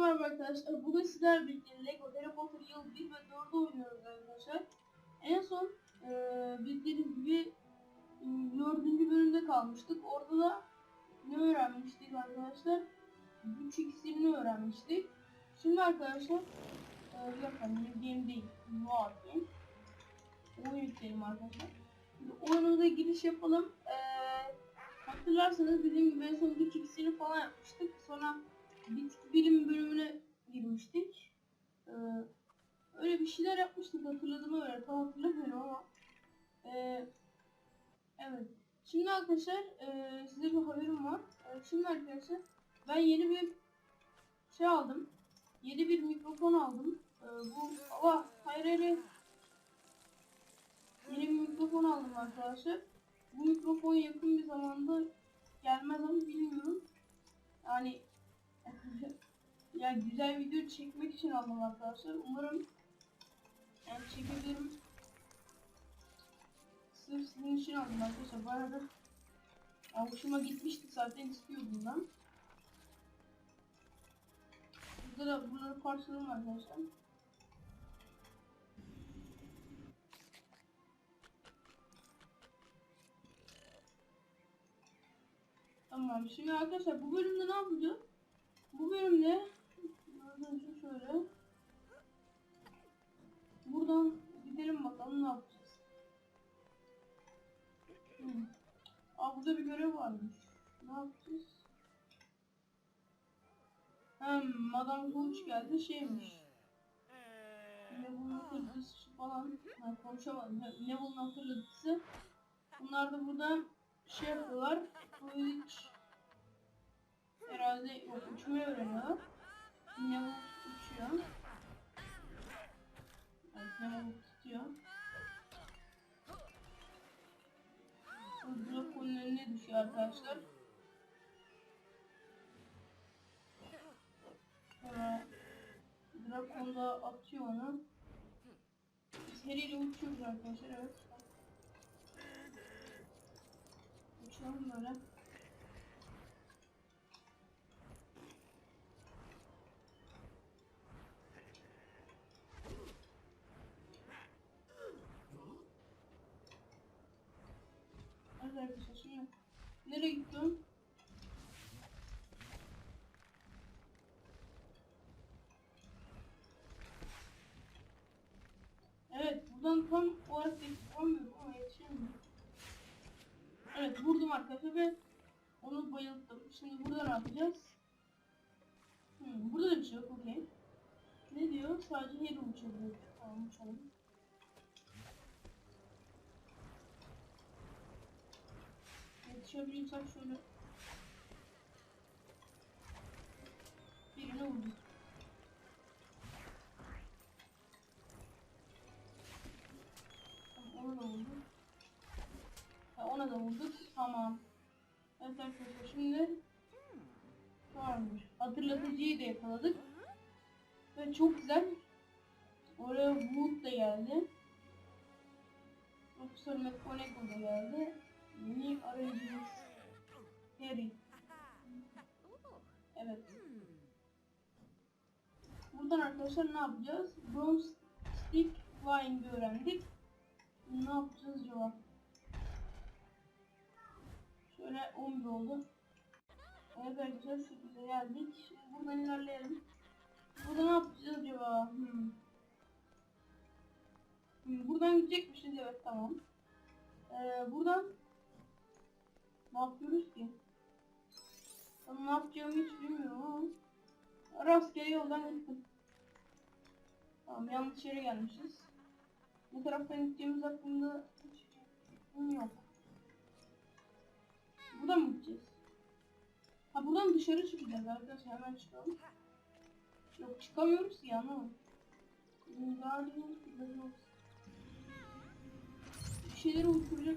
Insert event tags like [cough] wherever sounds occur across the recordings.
merhaba arkadaşlar. Bugün sizlerle birlikte Lego Harry Potter yıl 1 ve 4'ü oynuyoruz arkadaşlar. En son e, bildiğiniz gibi m, dördüncü bölümde kalmıştık. Orada da ne öğrenmiştik arkadaşlar? Güç iksirini öğrenmiştik. Şimdi arkadaşlar e, bir dakika game değil. War game. Oyun yükleyelim arkadaşlar. Şimdi oyunumuza giriş yapalım. E, hatırlarsanız dediğim gibi en son güç iksiri falan yapmıştık. Sonra bilim bölümüne girmiştik. Ee, öyle bir şeyler yapmıştık hatırladığıma göre tam hatırlamıyorum ama. Ee, evet. Şimdi arkadaşlar e, size bir haberim var. Ee, şimdi arkadaşlar ben yeni bir şey aldım. Yeni bir mikrofon aldım. Ee, bu ama hayır. hayır. Yeni bir mikrofon aldım arkadaşlar. Bu mikrofon yakın bir zamanda gelmez ama bilmiyorum. Yani [laughs] ya güzel video çekmek için aldım arkadaşlar. Umarım yani çekebilirim. Sırf sizin için aldım arkadaşlar. Bayağı da ya hoşuma gitmişti zaten istiyordum ben. Burada da bunları parçalayalım arkadaşlar. Tamam şimdi arkadaşlar bu bölümde ne yapacağız? Bu bölümde biraz önce şöyle buradan gidelim bakalım ne yapacağız. Hmm. Aa burada bir görev varmış. Ne yapacağız? Hem Madame Gouch geldi şeymiş. Neville'ın hatırlatıcısı falan. Ha, konuşamadım. Ne- Neville'ın hatırlatıcısı. Bunlar da burada şey yapıyorlar. Quidditch herhalde yok uçmayı öğreniyor. Neville uçuyor. Evet Neville tutuyor. Bu Draco'nun önüne düşüyor arkadaşlar. Sonra Draco da atıyor onu. İle uçuyoruz arkadaşlar evet. Uçalım böyle. Evet arkadaşlar şimdi nereye gittim? Evet buradan tam olarak yetişemiyorum ama yetişemiyorum. Evet vurdum arkadaşlar ve onu bayılttım. Şimdi burada ne yapacağız? Hmm, burada da bir şey yok okey. Ne diyor? Sadece Harry uçabiliyor. Tamam uçalım. Yetişebilirsek şöyle birini vurdum. Tamam, onu da vurdum. Ona da vurduk. Tamam. Evet arkadaşlar şimdi varmış. Hatırlatıcıyı da yakaladık. Ve çok güzel. Oraya Wood da geldi. Profesör McGonagall da geldi. Yeni arayıcımız Harry. Evet. Buradan arkadaşlar ne yapacağız? Broomstick Flying'i öğrendik. Ne yapacağız acaba? Şöyle 11 oldu. Evet arkadaşlar şekilde geldik. Şimdi buradan ilerleyelim. Burada ne yapacağız acaba? Hmm. Hmm, buradan gidecekmişiz evet tamam. Ee, buradan ne yapıyoruz ki? Ben ne yapacağımı hiç bilmiyorum rastgele yoldan gittim. Tamam yanlış yere gelmişiz. Ne taraftan gideceğimiz hakkında hiç fikrim yok. Buradan mı gideceğiz? Ha buradan dışarı çıkacağız arkadaşlar hemen çıkalım. Yok çıkamıyoruz ya ne? Guardian Bir şeyleri uçuracak.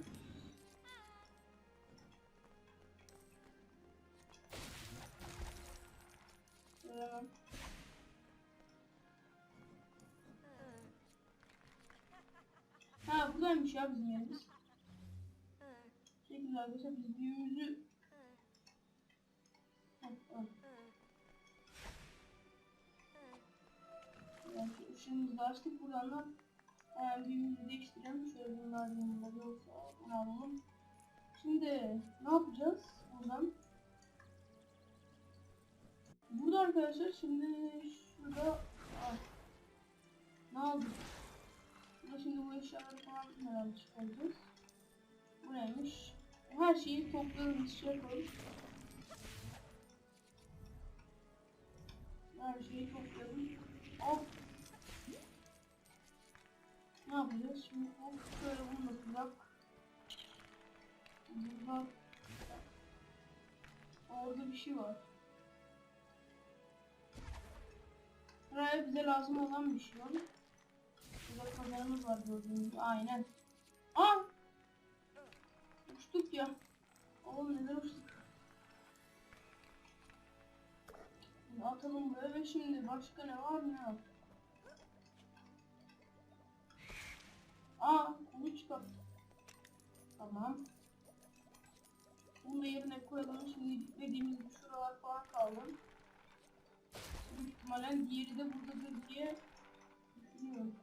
Yerimiz. Şekilde arkadaşlar biz büyüğümüzü... Ha, evet. ışığımızı da açtık. Buradan da hemen büyüğümüzü değiştirelim. Şöyle bunlar yanında yoksa bunu alalım. Şimdi ne yapacağız buradan? Burada arkadaşlar şimdi şurada ah, ne aldık? Şimdi bu eşyaları falan herhalde çıkaracağız. Bu neymiş? Her şeyi toplayalım, şey yapalım. Her şeyi toplayalım. Hop. Ne yapacağız? Şimdi hop şöyle bunu da bırak. Burada orada bir şey var. Buraya bize lazım olan bir şey var. Burada kameramız var gördüğünüz gibi. Aynen. Aa! Uçtuk ya. Oğlum neden uçtuk? Şimdi atalım buraya ve şimdi başka ne var ne yok. Aa kulu çıkart. Tamam. Bunu da yerine koyalım. Şimdi gibi şuralar falan kaldı. Büyük ihtimalle diğeri de buradadır diye düşünüyorum.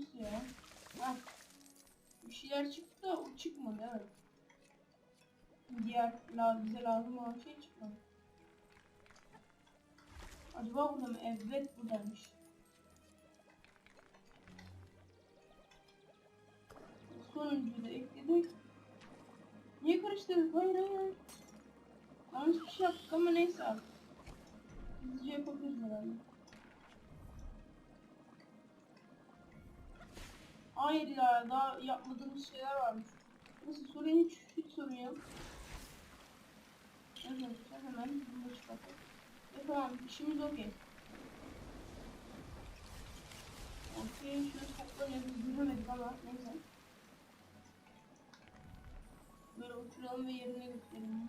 Nasıl ya? Heh. Bir şeyler çıktı da o çıkmadı evet. Diğer la bize lazım olan şey çıkmadı. Acaba burada mı? Evet buradaymış. Sonuncuyu da ekledik. Niye karıştırdık? Hayır hayır hayır. Yanlış bir şey yaptık ama neyse abi. Hızlıca yapabiliriz herhalde. Hayır ya daha yapmadığımız şeyler varmış. Nasıl sorun hiç, hiç sorun yok. Arkadaşlar hemen bunu çıkartalım. Tamam işimiz okey. Okey şöyle toplanıyoruz yürümedik ama neyse. Böyle uçuralım ve yerine götürelim.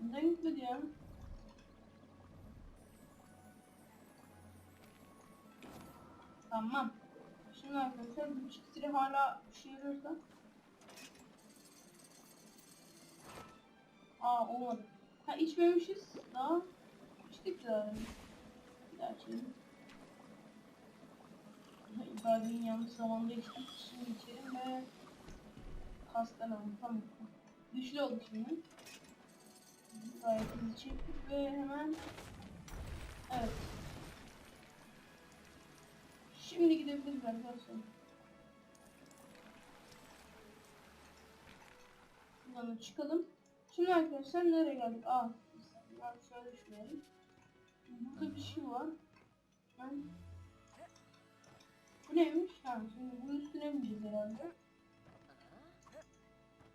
Neden gitmedi ya? Tamam. Şimdi arkadaşlar bu çiftleri hala işe yarıyorsa. Aa olmadı. Ha içmemişiz. Daha içtik daha. Bir daha içelim. İbadenin yanlış zamanda içtik. Şimdi içelim ve hastalanalım. Tamam. Güçlü olduk şimdi. Gayet hızlı çektik ve hemen evet. Şimdi gidebiliriz arkadaşlar. Buradan da çıkalım. Şimdi arkadaşlar nereye geldik? Aa, ben şöyle düşünelim. Burada bir şey var. Ben... Bu neymiş? Ha, şimdi bunun üstüne bineceğiz herhalde.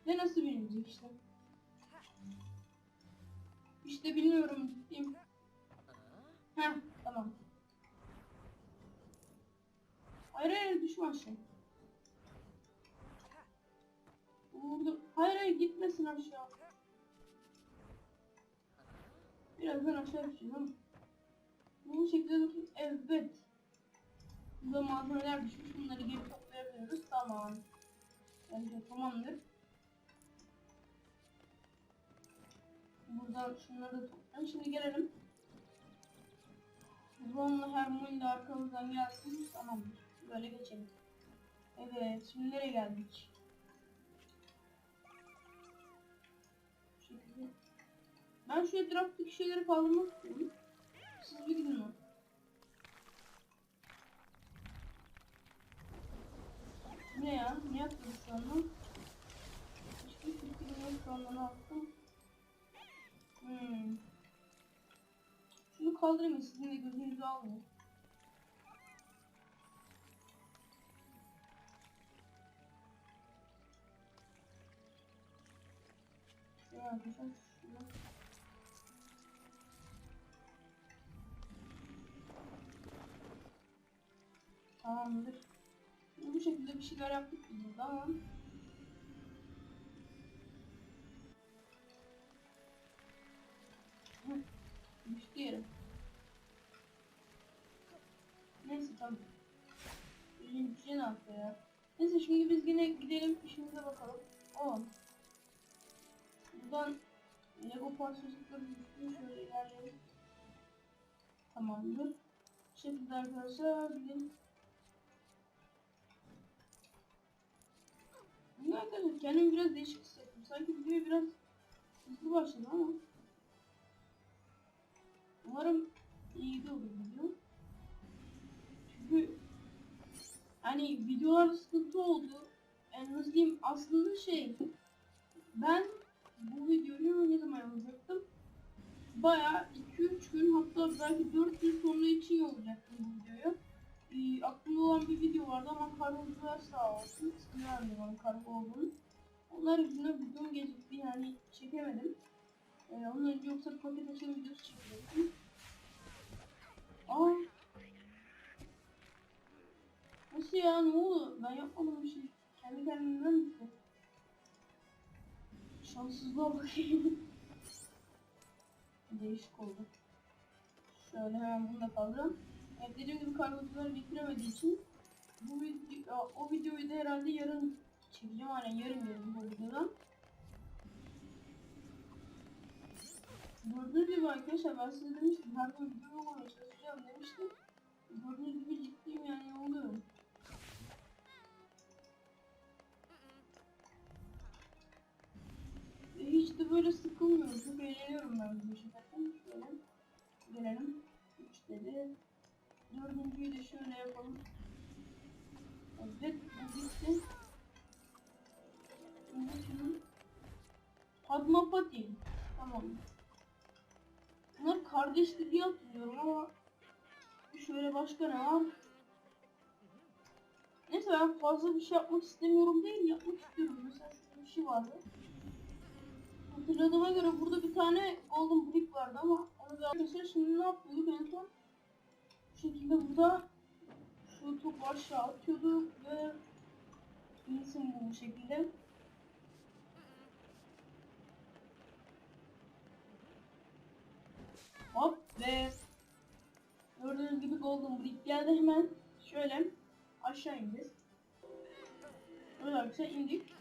Ve nasıl binecek işte? İşte bilmiyorum. Heh tamam. Hayır hayır düşme aşağı. Burada. Hayır hayır gitmesin aşağı. Birazdan aşağı düşeceğim. Bu şekilde dursun. Evet. Burada malzemeler düşmüş. Bunları geri toplayabiliyoruz. Tamam. Bence tamamdır. Buradan şunları da toplayalım. Şimdi gelelim. Ron'la Hermione de arkamızdan gelsin. Tamamdır. Böyle geçelim. Evet. Şimdi nereye geldik? Ben şu etraftaki şeyleri kaldırmak istiyorum. Siz bir gidin o. Ne ya? Ne yaptın şu anda? Hiçbir fikrim yok şu anda ne yaptım? Hmm. Şunu kaldırayım sizin de gözünüzü almıyor. Tamamdır. Bu şekilde bir şeyler yaptık biz burada ama Düştü yere. Neyse tamam. Şey ne yapıyor ya? Neyse şimdi biz yine gidelim işimize bakalım. O. Buradan Lego parçacıkları düştü. Şöyle ilerleyelim. Tamamdır. Şimdi arkadaşlar gidelim. Ne arkadaşlar kendimi biraz değişik hissettim. Sanki video biraz hızlı başladı ama. Umarım iyi olur video. Çünkü hani videolarda sıkıntı oldu. Yani nasıl aslında şey ben bu videoyu ne zaman yapacaktım? Bayağı 2-3 gün hatta belki 4 gün sonra için yollayacaktım bu videoyu. Ee, aklımda olan bir video vardı ama kargocular sağ olsun. Vermiyorum onun kargo olduğunu. Onlar yüzünden videom gecikti yani çekemedim. Ee, onun önce yoksa paket açılım videosu çekecektim. Aa. Nasıl ya ne oldu? Ben yapmadım bir şey. Kendi kendimden gitti. Şanssızlığa bakayım. [laughs] Değişik oldu. Şöyle hemen bunu da kaldıralım. Evet dediğim gibi kargocular bitiremediği için bu video, o videoyu da herhalde yarın çekeceğim. Hani yarın yarın bu videodan. Gördüğünüz gibi arkadaşlar ben size demiştim her gün video olmaya çalışacağım demiştim. Gördüğünüz gibi ciddiyim yani oluyorum. Hiç de böyle sıkılmıyorum. Çok eğleniyorum ben bu işi zaten. Şöyle gelelim. 3 dedi. Dördüncüyü de şöyle yapalım. Evet bu bitti. Padmapati. Tamam. Bunlar kardeşti diye hatırlıyorum ama şöyle başka ne var? Neyse ben fazla bir şey yapmak istemiyorum değil yapmak istiyorum. Mesela şurada bir şey vardı. Hatırladığıma göre burada bir tane golden brick vardı ama onu bir arkadaşlar şimdi ne yapıyorduk en son? Bu şekilde burada şu topu aşağı atıyorduk ve insin bu şekilde. Hop ve gördüğünüz gibi golden brick geldi hemen şöyle aşağı ineceğiz. Böyle arkadaşlar indik.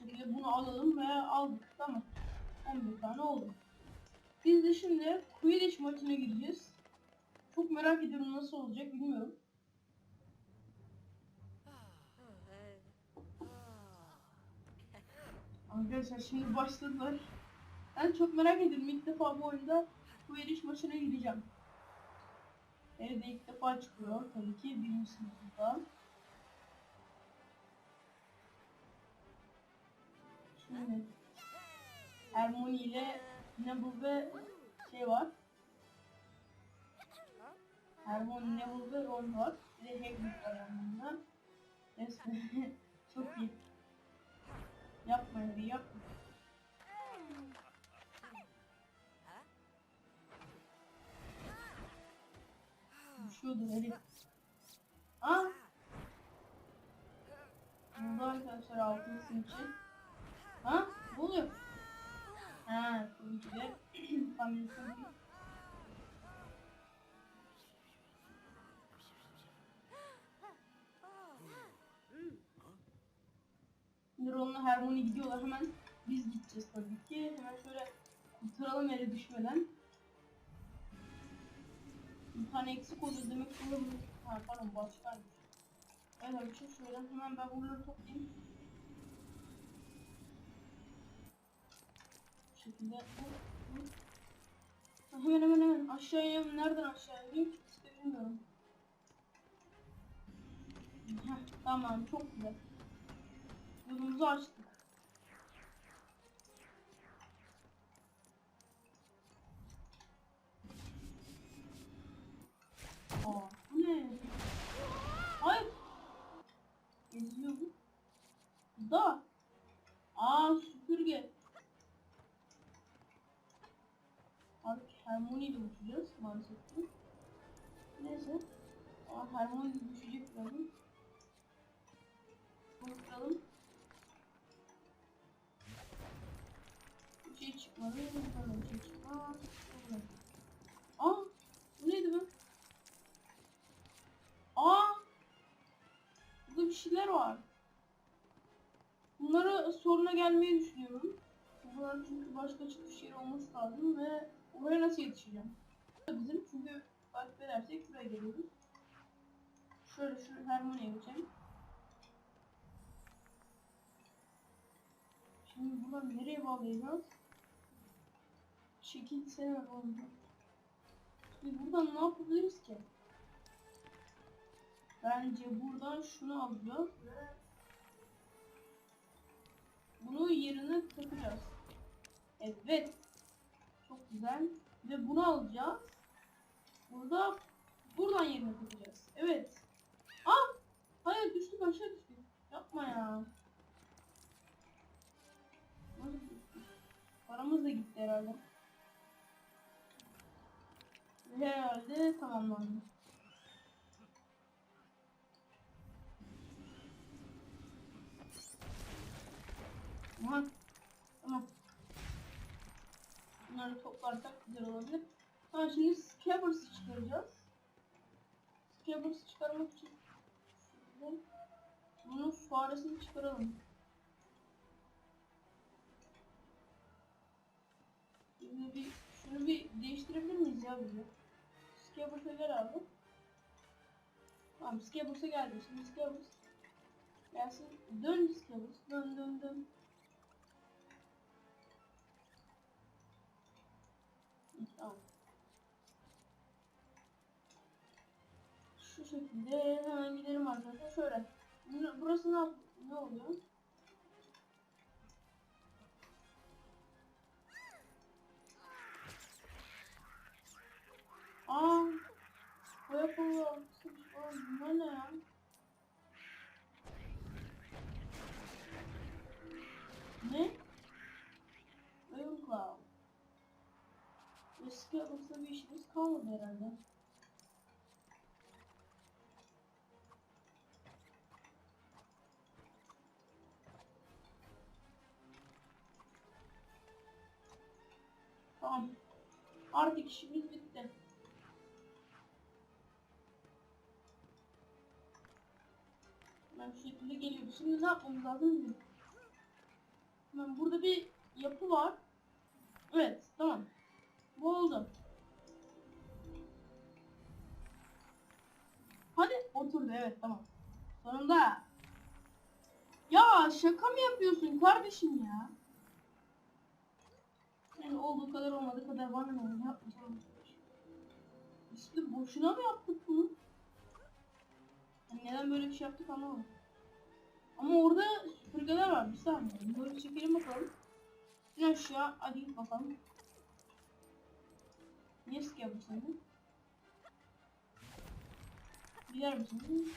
Şimdi bunu alalım ve aldık tamam. 11 tane oldu. Biz de şimdi Quidditch maçına gideceğiz. Çok merak ediyorum nasıl olacak bilmiyorum. Arkadaşlar şimdi başladılar. Ben çok merak ediyorum ilk defa bu oyunda Quidditch maçına gideceğim. Evde ilk defa çıkıyor tabii ki birinci sınıfında. Şimdi Hermione ile Neville ve şey var. Hermione, Neville ve Ron var. Bir de Hagrid var yanında. [laughs] Çok iyi. Yapma Harry yapma. Düşüyordu Harry. Aa! Burada arkadaşlar altın için. Ha? Ne oluyor? Ha, de kamyonsun [clears throat] bir Şimdi Ron'la Hermione gidiyorlar hemen biz gideceğiz tabii ki. Hemen şöyle kurtaralım yere düşmeden. Bir tane eksik oluyor demek ki. Ha pardon başkaymış. Evet arkadaşlar şöyle hemen ben buraları toplayayım. Şekilde. Ha, Hemen hemen hemen aşağıya. Nereden aşağıya ineyim? İşte bilmiyorum. Heh, tamam çok güzel. Yolumuzu açtık. Aa, bu ne? Hayır. Geziyor bu. Da. Aa süpürge. İle uçacağız maalesef ki. Neyse. Aa Hermione de düşecek birazdan. Bakalım. Bir şey çıkmadı. Buradan bir şey. Buradan. Aa! Bu neydi be? Aa! Burada bir şeyler var. Bunlara soruna gelmeyi düşünüyorum. Buradan çünkü başka çıkış yeri olması lazım ve oraya nasıl yetişeceğim? bizim çünkü takip edersek buraya geliyoruz. Şöyle şu harmoniye geçelim. Şimdi buradan nereye bağlayacağız? Çekilsene oldu. Şimdi buradan ne yapabiliriz ki? Bence buradan şunu alacağız ve bunu yerine takacağız. Evet. Çok güzel. Ve bunu alacağız. Burada buradan yerine takacağız. Evet. Ah! Hayır düştük aşağı düştük. Yapma ya. Paramız da gitti herhalde. Herhalde tamamlandı. Tamam. Tamam. Bunları toplarsak güzel olabilir. Tamam şimdi Scabbers'ı çıkaracağız. Scabbers'ı çıkarmak için bunun faresini çıkaralım. Şimdi bir şunu bir değiştirebilir miyiz ya bizi? Scabbers'a gel abi. Tamam Scabbers'a geldi. Şimdi Scabbers gelsin. Dön Scabbers. Dön dön dön. Hı, Tamam. Şu şekilde hemen gidelim arkadaşlar. Şöyle. Bur- Burası ne, ne oluyor? Aa, bu yapılıyor. Bunlar ne ya? Ne? Ravenclaw. Eski yapmakta bir işimiz kalmadı herhalde. Tamam. Artık işimiz bitti. Ben şu şekilde geliyorum. Şimdi ne yapmamız lazım. Hemen burada bir yapı var. Evet, tamam. Bu oldu. Hadi oturdu evet tamam. Sonunda. Ya şaka mı yapıyorsun kardeşim ya? Yani olduğu kadar olmadığı kadar bana ne yapmayacağım. İşte boşuna mı yaptık bunu? Yani neden böyle bir şey yaptık anlamadım. Ama orada süpürgeler var bir saniye. Bunları çekelim bakalım. İn aşağı hadi git bakalım. Niye sık yaptın sen de? Gider misin?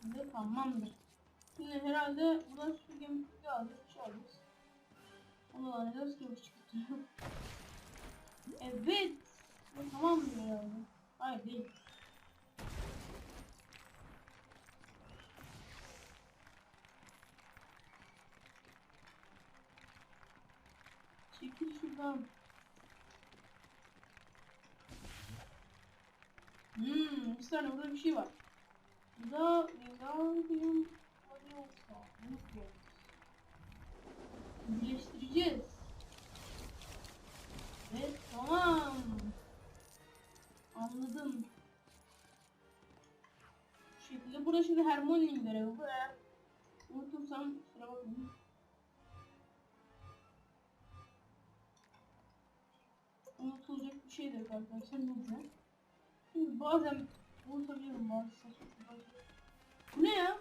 Şimdi tamamdır. Şimdi herhalde buradan süpürge müpürge alacağız. Bir şey alacağız. Onu nasıl yapış çıktı. evet. Bu tamamdır herhalde. Hayır değil. Çekil şuradan. Hmm, bir saniye burada bir şey var. Burada Wingardium Leviosa. Unutma. Birleştireceğiz. Evet, tamam. Anladım. Şekilde. Burada şimdi Hermione'nin görevi bu. Unutursam kusura bakmayın. unutulacak bir şeydir arkadaşlar neyse. Şimdi bazen unutabiliyorum şeyler. Bu ne ya?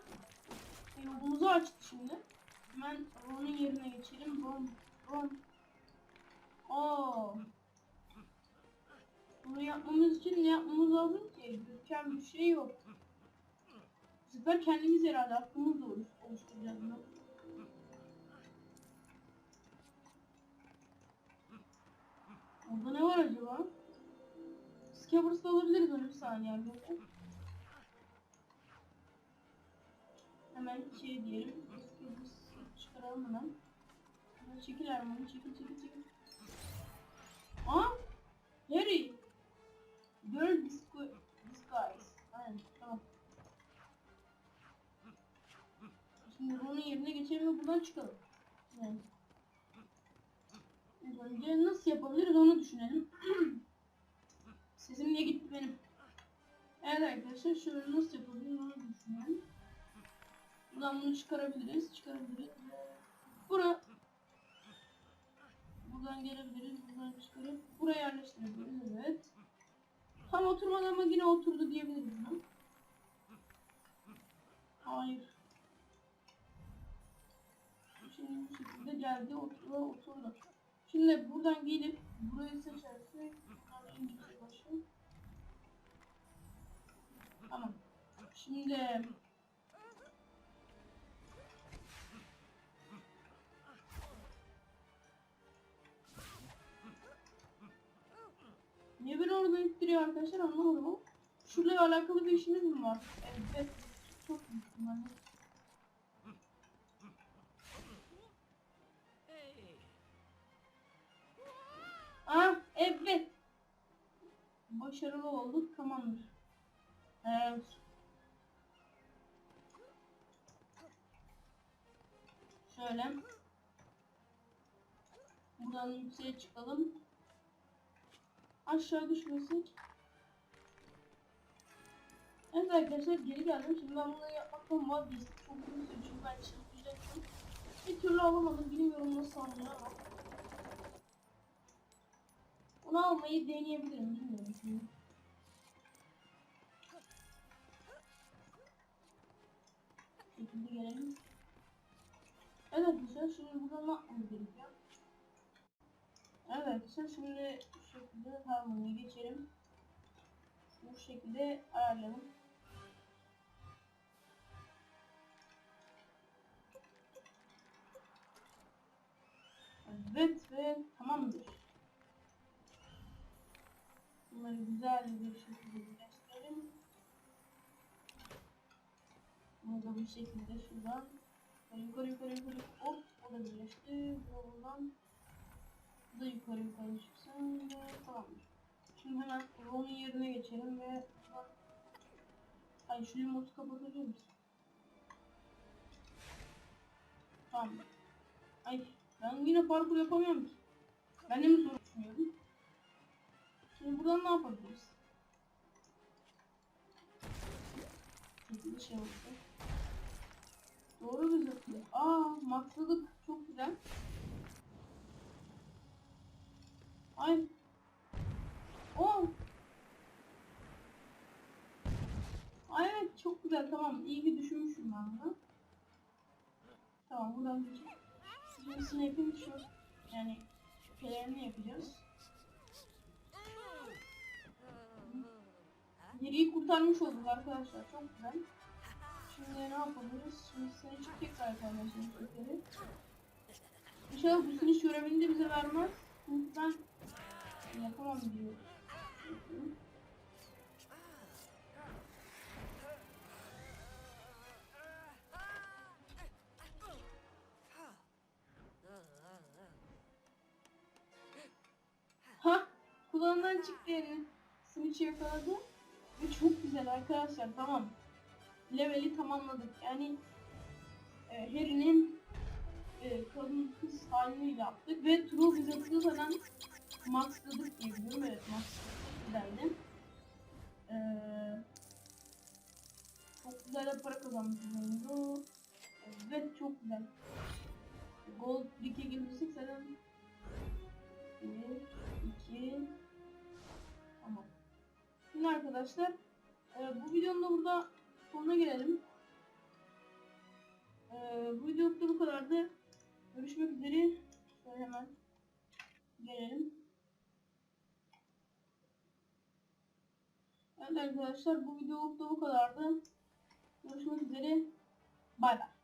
E, yolumuzu açtı şimdi. Hemen Ron'un yerine geçelim. Ron, Ron. Aa. Bunu yapmamız için ne yapmamız lazım ki? Görkem bir şey yok. Sefer kendimiz herhalde aklımızla oluş- oluşturacağız bunu. Orada ne var acaba? Scabbers'da alabiliriz onu bir saniye arkadaşlar. Hemen şey diyelim. Scabbers çıkaralım. Hemen çekil Erman'ı çekil çekil çekil. Aa! Harry! Girl disgu disguise. Aynen tamam. Şimdi onun yerine geçelim ve buradan çıkalım. İlk önce nasıl yapabiliriz onu düşünelim. [clears throat] Sesim niye gitti benim? Evet arkadaşlar şöyle nasıl yapabiliriz onu düşünelim. Buradan bunu çıkarabiliriz. Çıkarabiliriz. Bura Buradan gelebiliriz. Buradan çıkarıp buraya yerleştirebiliriz. Evet. Tam oturmadan ama yine oturdu diyebiliriz buna. Hayır. Şimdi bu şekilde geldi oturdu oturdu. Şimdi buradan gelip burayı seçersek. Tamam. Şimdi orada ittiriyor arkadaşlar anlamadım ama. Şurayla alakalı bir işiniz mi var? Evet. Çok ihtimalle. Ah evet. Başarılı olduk tamamdır. Evet. Şöyle. Buradan yükseğe çıkalım. Aşağı düşmesek. Evet arkadaşlar geri geldim. Şimdi ben bunu yapmaktan vazgeçtim. Çok uzun sürdü çünkü ben çıldırtacaktım. Bir türlü alamadım. Bilmiyorum nasıl alınır ama. Onu almayı deneyebilirim. Bilmiyorum şimdi. Şekilde gelelim. Evet arkadaşlar şimdi buradan ne yapmamız gerekiyor? Evet arkadaşlar şimdi şekilde harmoniye geçelim. Bu şekilde ayarlayalım. Evet ve tamamdır. Bunları güzel bir şekilde birleştirelim. Bunu da bu şekilde şuradan yukarı yukarı yukarı hop o da birleşti. Buradan bu da yukarı yukarı çıksın ve tamamdır. Şimdi hemen Ron'un yerine geçelim ve Ay şu remote'u kapatabilir misin? Tamam. Ay ben yine parkur yapamıyorum ki. Ben de mi sorun düşünüyorum? Şimdi buradan ne yapabiliriz? Bir şey olsun. Doğru zıplıyor. Aa maksadık çok güzel. Ay. Oh. Ay evet çok güzel tamam iyi ki düşünmüşüm ben bunu. Tamam buradan. Şimdi Snape'in şu yani şüphelerini yapacağız. Yeriyi kurtarmış olduk arkadaşlar çok güzel. Şimdi ne yapabiliriz? Şimdi seni çık tekrar yukarı. İnşallah bu seni görevini de bize vermez. Çünkü ben yapamam diyor. Ha, kulağından çıktı yani. Switch'i yakaladı. Ve çok güzel arkadaşlar tamam. Leveli tamamladık. Yani e, Harry'nin e, kadın kız halini yaptık ve True Wizard'ı zaten maxladık diye biliyorum. Evet maxladık. Güzeldi. Ee, çok güzel para kazanmış oyundu. Evet çok güzel. Gold 2'ye girmiştik zaten. 1, 2, tamam. Şimdi arkadaşlar e, bu videonun da burada sonuna gelelim. E, bu videoda bu kadardı. Görüşmek üzere. Şöyle hemen gelelim. Evet arkadaşlar bu videoluk da bu kadardı. Görüşmek üzere. Bay bay.